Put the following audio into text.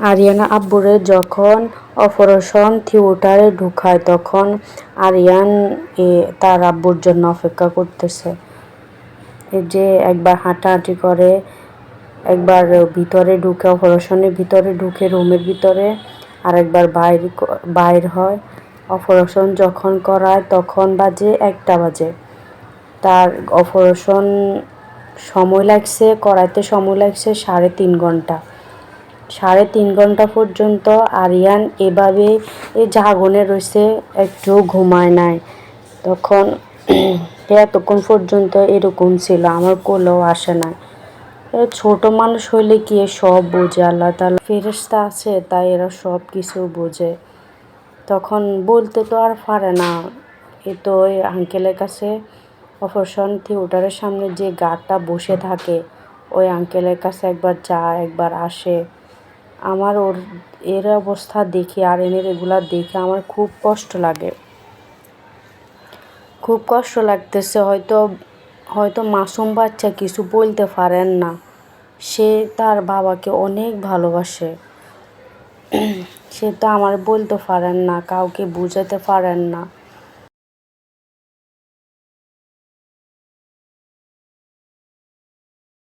আরিয়ানা আব্বুরে যখন অপারেশন থিয়েটারে ঢুকায়, তখন আরিয়ান তার আব্বুর জন্য অপেক্ষা করতেছে। যে একবার হাঁটাহাঁটি করে, একবার ভিতরে ঢুকে, অপারেশনের ভিতরে ঢুকে, রুমের ভিতরে আর একবার বাইর বাইর হয়। অপারেশন যখন করায়, তখন বাজে একটা বাজে। তার অপারেশন সময় লাগছে, করাইতে সময় লাগছে সাড়ে তিন ঘণ্টা। সাড়ে তিন ঘণ্টা পর্যন্ত আরিয়ান এভাবে জাগনে রয়েছে, একটু ঘুমায় নাই। তখন এতক্ষণ পর্যন্ত এরকম ছিল, আমার কোলেও আসে না ছোট মানুষ হইলে কি সব বোঝে? আল্লাহ তালা ফেরেস্তা আছে, তাই এরা সব কিছু বোঝে। তখন বলতে তো আর পারে না। এ তো ওই আঙ্কেলের কাছে অপারেশন থিয়েটারের সামনে যে গার্ডটা বসে থাকে, ওই আঙ্কেলের কাছে একবার যায়, একবার আসে। আমার ওর, এর অবস্থা দেখে, আর এনের এগুলা দেখে আমার খুব কষ্ট লাগে। খুব কষ্ট লাগতেছে, হয়তো হয়তো মাসুম বাচ্চা কিছু বলতে পারেন না। সে তার বাবাকে অনেক ভালোবাসে। সে তো আমার বলতে পারেন না, কাউকে বুঝাতে পারেন না।